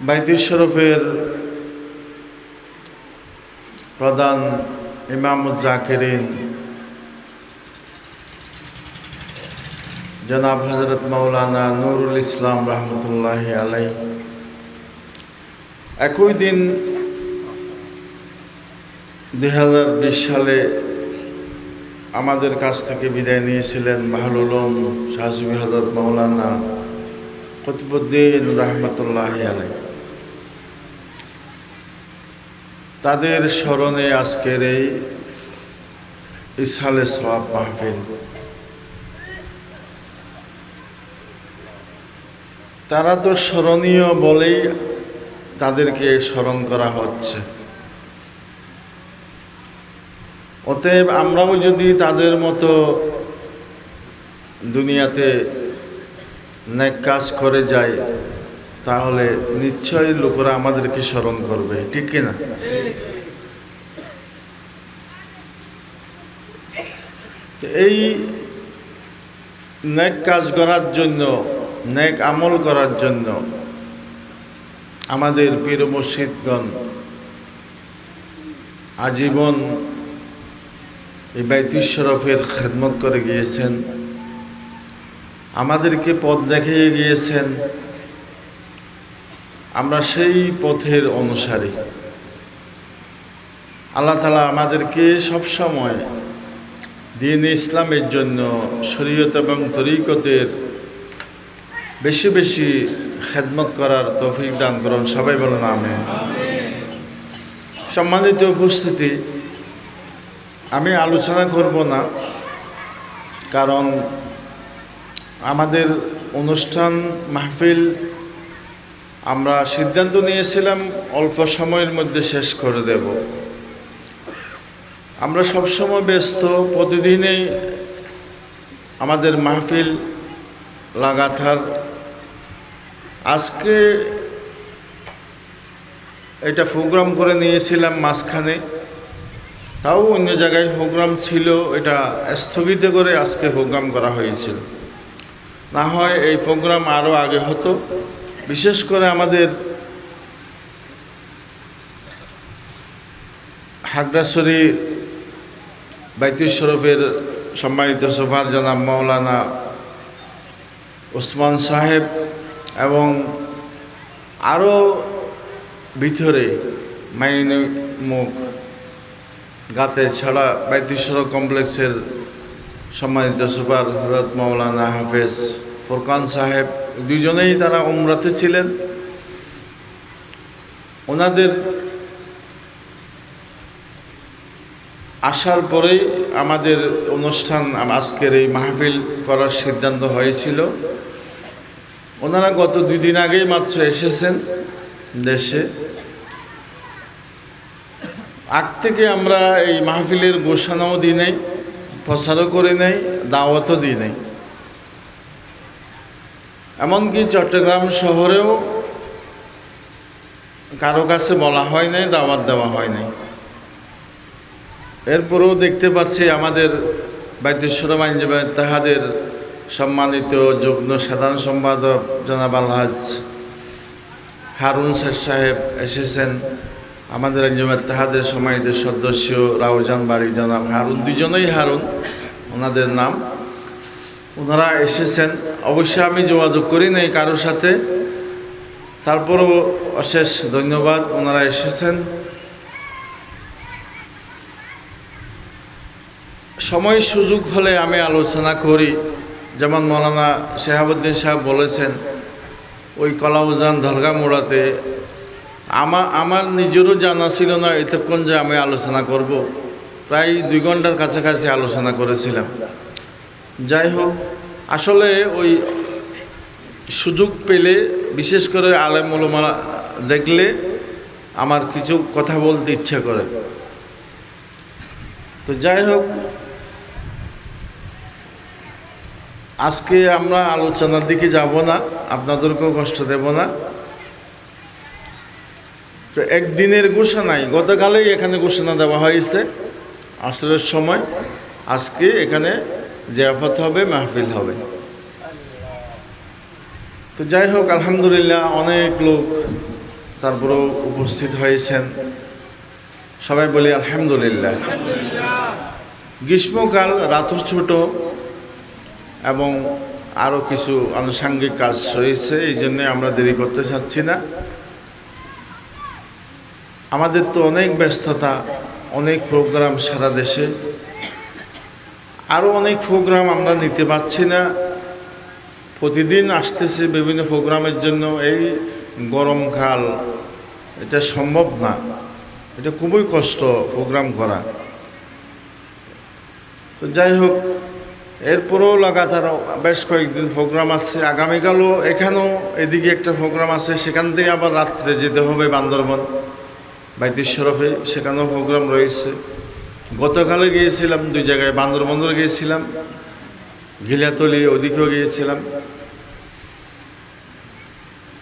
বাইতুল শরফের প্রধান ইমামুল জাকিরিন, জনাব হজরত মৌলানা নুরুল ইসলাম রহমতুল্লাহ আলাই একই দিন দু হাজার বিশ সালে আমাদের কাছ থেকে বিদায় নিয়েছিলেন বাহলুল শাহসুবি হজরত মৌলানা কতবুদ্দিন রহমতুল্লাহ আলাই তাদের স্মরণে আজকের এই ইসালে সওয়াব মাহফিল। তারা তো স্মরণীয় বলেই তাদেরকে স্মরণ করা হচ্ছে। অতএব আমরাও যদি তাদের মতো দুনিয়াতে নেক কাজ করে যাই, তাহলে নিশ্চয়ই লোকেরা আমাদেরকে স্মরণ করবে, ঠিক কিনা? তো এই নেক কাজ করার জন্য, নেক আমল করার জন্য আমাদের পীর মুর্শিদগণ আজীবন এই বাইতুল শরফের খেদমত করে গিয়েছেন, আমাদেরকে পথ দেখিয়ে গিয়েছেন। আমরা সেই পথের অনুসারী। আল্লাহ তালা আমাদেরকে সবসময় দিন ইসলামের জন্য শরীয়ত এবং তরিকতের বেশি বেশি খেদমত করার তৌফিক দান করুন। সবাই বলুন আমি সম্মানিত উপস্থিতি, আমি আলোচনা করব না, কারণ আমাদের অনুষ্ঠান মাহফিল আমরা সিদ্ধান্ত নিয়েছিলাম, অল্প সময়ের মধ্যে শেষ করে দেব। আমরা সবসময় ব্যস্ত, প্রতিদিনেই আমাদের মাহফিল লাগাতার। আজকে এটা প্রোগ্রাম করে নিয়েছিলাম মাঝখানে, তাও অন্য জায়গায় প্রোগ্রাম ছিল, এটা স্থগিত করে আজকে প্রোগ্রাম করা হয়েছিল। না হয় এই প্রোগ্রাম আরও আগে হতো, বিশেষ করে আমাদের হাগড়াছড়ি বাইতুল শরফের সম্মানিত সোফার জানাব মৌলানা ওসমান সাহেব এবং আরও ভিতরে মাইনি মুখ গাতে ছাড়া বাইতুল শরফ কমপ্লেক্সের সম্মানিত সুপার হজরত মৌলানা হাফেজ ফোরকান সাহেব, দুজনেই তারা উমরাতে ছিলেন। ওনাদের আসার পরেই আমাদের অনুষ্ঠান, আজকের এই মাহফিল করার সিদ্ধান্ত হয়েছিল। ওনারা গত দুই দিন আগেই মাত্র এসেছেন দেশে। আগ থেকে আমরা এই মাহফিলের ঘোষণাও দিই নাই, প্রচারও করে নেই, দাওয়াতও দিই নেই। এমনকি চট্টগ্রাম শহরেও কারও কাছে বলা হয় নাই, দাওয়াত দেওয়া হয় নাই। এরপরেও দেখতে পাচ্ছি আমাদের বাইতেশ্বরম আইনজীবী তাহাদের সম্মানিত যুগ্ম সাধারণ সম্পাদক জনাব আলহাজ হারুন শেখ সাহেব এসেছেন। আমাদের আইনজীবী তাহাদের সম্মানিত সদস্য রাউজান বাড়ি জনাব হারুন। দুজনেই হারুন, ওনাদের নাম। ওনারা এসেছেন। অবশ্যই আমি যোগাযোগ করি নাই কারোর সাথে। তারপরও অশেষ ধন্যবাদ। ওনারা এসেছেন। সময় সুযোগ হলে আমি আলোচনা করি। যেমন মৌলানা শেহাবুদ্দিন সাহেব বলেছেন, ওই কলাউজান দরগা মোড়াতে আমার আমার নিজেরও জানা ছিল না এতক্ষণ যে আমি আলোচনা করব। প্রায় দুই ঘণ্টার কাছাকাছি আলোচনা করেছিলাম। যাই হোক, আসলে ওই সুযোগ পেলে, বিশেষ করে আলেম ওলমা দেখলে আমার কিছু কথা বলতে ইচ্ছা করে। তো যাই হোক আজকে আমরা আলোচনার দিকে যাব না আপনাদেরকেও কষ্ট দেব না। তো একদিনের ঘোষণাই গতকালেই এখানে ঘোষণা দেওয়া হয়েছে আসরের সময়। আজকে এখানে জিয়াফত হবে মাহফিল হবে। তো যাই হোক আলহামদুলিল্লাহ অনেক লোক তারপরেও উপস্থিত হয়েছেন। সবাই বলি আলহামদুলিল্লাহ। গ্রীষ্মকাল রাতও ছোট এবং আরও কিছু আনুষাঙ্গিক কাজ রয়েছে, এই জন্যে আমরা দেরি করতে চাচ্ছি না। আমাদের তো অনেক ব্যস্ততা, অনেক প্রোগ্রাম সারা দেশে। আরও অনেক প্রোগ্রাম আমরা নিতে পারছি না। প্রতিদিন আসতেছে বিভিন্ন প্রোগ্রামের জন্য, এই গরমকাল এটা সম্ভব না। এটা খুবই কষ্ট প্রোগ্রাম করা। তো যাই হোক এরপরেও লাগাতার বেশ কয়েকদিন প্রোগ্রাম আছে। আগামীকালও এখানেও এদিকে একটা প্রোগ্রাম আছে, সেখান থেকে আবার রাত্রে যেতে হবে বান্দরবন। বাইতির শরফে সেখানেও প্রোগ্রাম রয়েছে। গতকালে গিয়েছিলাম দুই জায়গায় বান্দরবন্দর গিয়েছিলাম ঘিলাতলি ওদিকেও গিয়েছিলাম।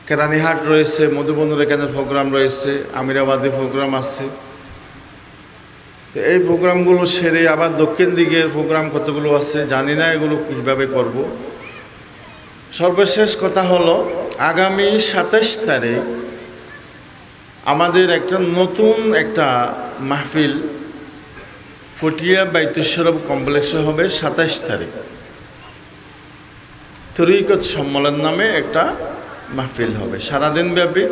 কেরানীহাট রয়েছে মধুবন্দর এখানে প্রোগ্রাম রয়েছে, আমিরাবাদে প্রোগ্রাম আছে। তো এই প্রোগ্রামগুলো সেরে আবার দক্ষিণ দিকের প্রোগ্রাম কতগুলো আছে জানি না, এগুলো কীভাবে করব। সর্বশেষ কথা হলো, আগামী সাতাশ তারিখ আমাদের একটা নতুন একটা মাহফিল ফটিয়া বাইতেশ্বরম কমপ্লেক্সে হবে সাতাশ তারিখ। তরিকত সম্মেলন নামে একটা মাহফিল হবে সারাদিন ব্যাপী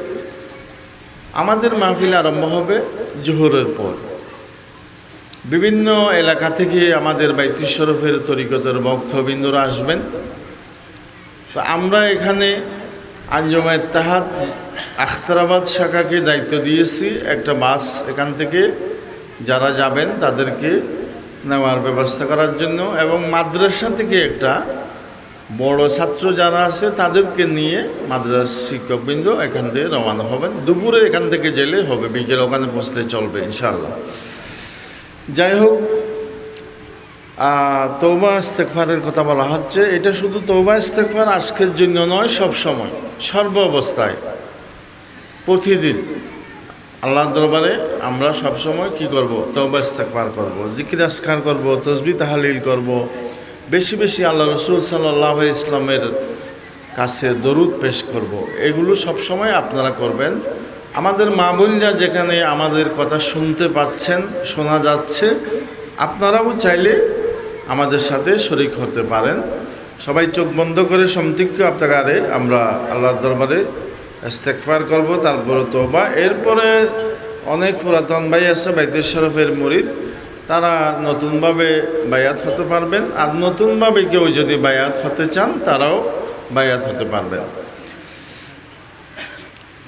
আমাদের মাহফিল আরম্ভ হবে জোহরের পর। বিভিন্ন এলাকা থেকে আমাদের বাইতুল শরফের তরিকতের ভক্তবৃন্দরা আসবেন। তো আমরা এখানে আঞ্জমায় তাহাদ আখতারাবাদ শাখাকে দায়িত্ব দিয়েছি। একটা বাস এখান থেকে যারা যাবেন তাদেরকে নেওয়ার ব্যবস্থা করার জন্য এবং মাদ্রাসা থেকে একটা বড় ছাত্র যারা আছে তাদেরকে নিয়ে মাদ্রাস শিক্ষকবৃন্দ এখান থেকে রওনা হবেন। দুপুরে এখান থেকে জেলে হবে, বিকেল ওখানে পৌঁছলে চলবে ইনশাল্লাহ যাই হোক তৌবা ইস্তেকফারের কথা বলা হচ্ছে। এটা শুধু তৌবা ইস্তেকফার আজকের জন্য নয়, সব সময়, সর্ব অবস্থায়, প্রতিদিন। আল্লাহ দরবারে আমরা সব সময় কি করব? তৌবা ইস্তেকফার করব, জিকির আসকার করব তসবি তাহালিল করব। বেশি বেশি আল্লাহ রসুল সাল্লাহ ইসলামের কাছে দরুদ পেশ করব। এগুলো সব সময় আপনারা করবেন। আমাদের মা বোনরা যেখানে আমাদের কথা শুনতে পাচ্ছেন, শোনা যাচ্ছে, আপনারাও চাইলে আমাদের সাথে শরিক হতে পারেন। সবাই চোখ বন্ধ করে সমতিক্য আপনারে আমরা আল্লাহর দরবারে ইস্তেকফার করব, তারপরে তোবা এরপরে অনেক পুরাতন ভাই আছে, বাইতুল শরফের মুরিদ, তারা নতুনভাবে বায়াত হতে পারবেন। আর নতুনভাবে কেউ যদি বায়াত হতে চান, তারাও বায়াত হতে পারবেন।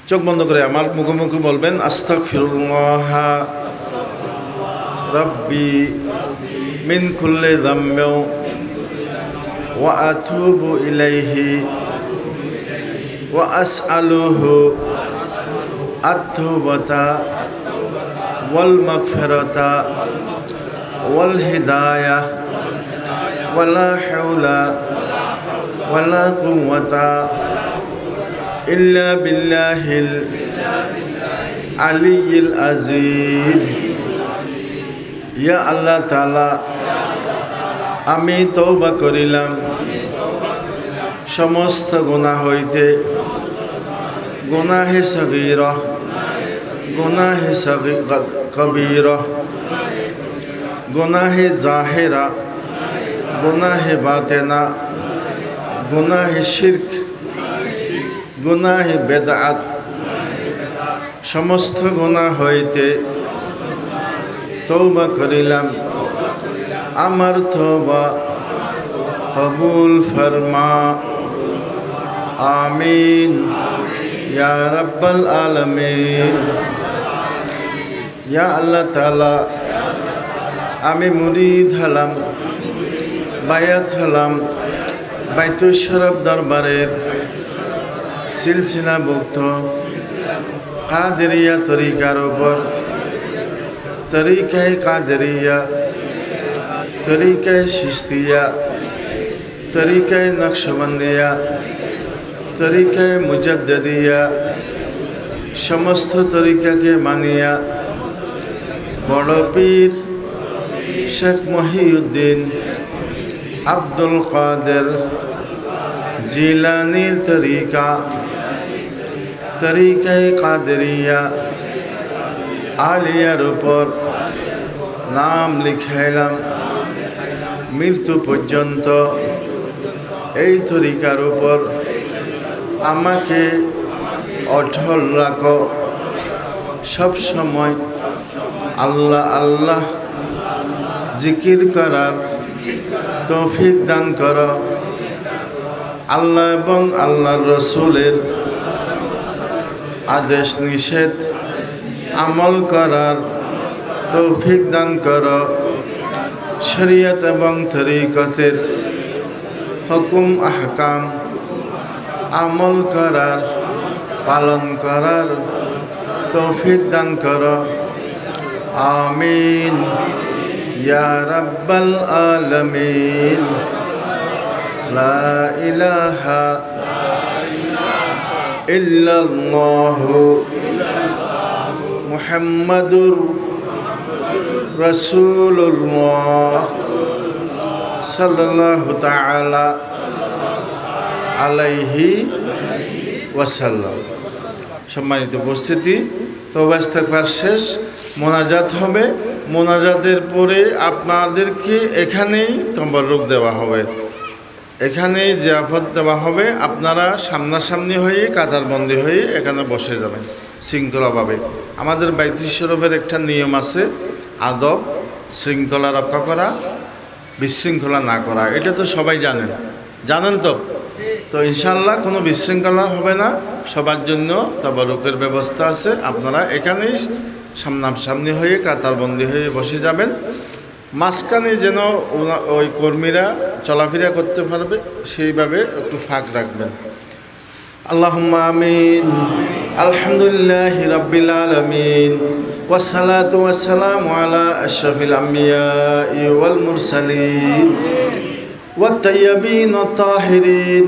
চোখ বন্ধ করে আমার মুখোমুখি বলবেন আস্তাক ফিরুল্লাহ রব্বি মিন কুল্লি দাম্মেও ওয়া আতুবু ইলাইহি ওয়া আসআলুহু আত-তাওবাতা ওয়াল মাগফিরাতা ওয়াল হিদায়াহ ওয়ালা হাওলা ওয়ালা কুওয়াতা إلا بالله العلي العظيم ইয়া আল্লাহ তালা আমি তৌবা করিলাম সমস্ত গুণা হইতে গুনাহে সগীর গুনাহে কবির গুনাহে জাহেরা গুনাহে বাতেনা গুনাহে শির্ক গুনাহে বেদাত, সমস্ত গুণা হইতে তৌবা করিলাম। আমার তৌবা কবুল ফরমা। আমিন। ইয়া রাব্বাল আলামিন। ইয়া আল্লাহ তাআলা, আমি মুরিদ হলাম, বায়াত হলাম বাইতুল শরফ দরবারের সিলসিলাভুক্ত কাদেরিয়া তরিকার উপর। তরিকায় কাদেরিয়া, তরিকায় সিস্তিয়া, তরিকায় নকশবন্দিয়া, তরিকায় মুজদ্দিয়া সমস্ত তরিকাকে মানিয়া বড় পীর শেখ মহিউদ্দিন আব্দুল কাদের জিলানির তরিকা। তরিকায় কাদেরিয়া আলিয়ার উপর নাম লিখাইলাম। মৃত্যু পর্যন্ত এই তরিকার উপর আমাকে অটল রাখো। সব সময় আল্লাহ আল্লাহ জিকির করার তৌফিক দান কর। আল্লাহ এবং আল্লাহর রসুলের আদেশ নিষেধ আমল করার তৌফিক দান কর। শরীয়ত এবং তরিকতের হুকুম, আহকাম আমল করার, পালন করার তৌফিক দান কর। আমিন। ইয়া আলামিন। লা ইলাহা ইল্লাল্লাহু মুহাম্মাদুর রাসূলুল্লাহ সাল্লাল্লাহু তাআলা আলাইহি ওয়াসাল্লাম। সম্মানিত উপস্থিতি তো ইস্তেগফার শেষ, মোনাজাত হবে। মোনাজাতের পরে আপনাদেরকে এখানেই তম্বরুক দেওয়া হবে। এখানেই জিয়াফত দেওয়া হবে। আপনারা সামনাসামনি হয়ে কাতারবন্দি হয়ে এখানে বসে যাবেন শৃঙ্খলাভাবে। আমাদের বাইতুল শরফের একটা নিয়ম আছে, আদব, শৃঙ্খলা রক্ষা করা, বিশৃঙ্খলা না করা। এটা তো সবাই জানেন। জানেন তো? তো ইনশাল্লাহ কোনো বিশৃঙ্খলা হবে না। সবার জন্য তবরুকের ব্যবস্থা আছে। আপনারা এখানেই সামনাসামনি হয়ে কাতারবন্দি হয়ে বসে যাবেন। মাঝখানে যেন ওই কর্মীরা চলাফেরা করতে পারবে সেইভাবে একটু ফাঁক রাখবেন اللهم آمين الحمد لله رب العالمين والصلاة والسلام على أشرف الأنبياء والمرسلين والطيبين الطاهرين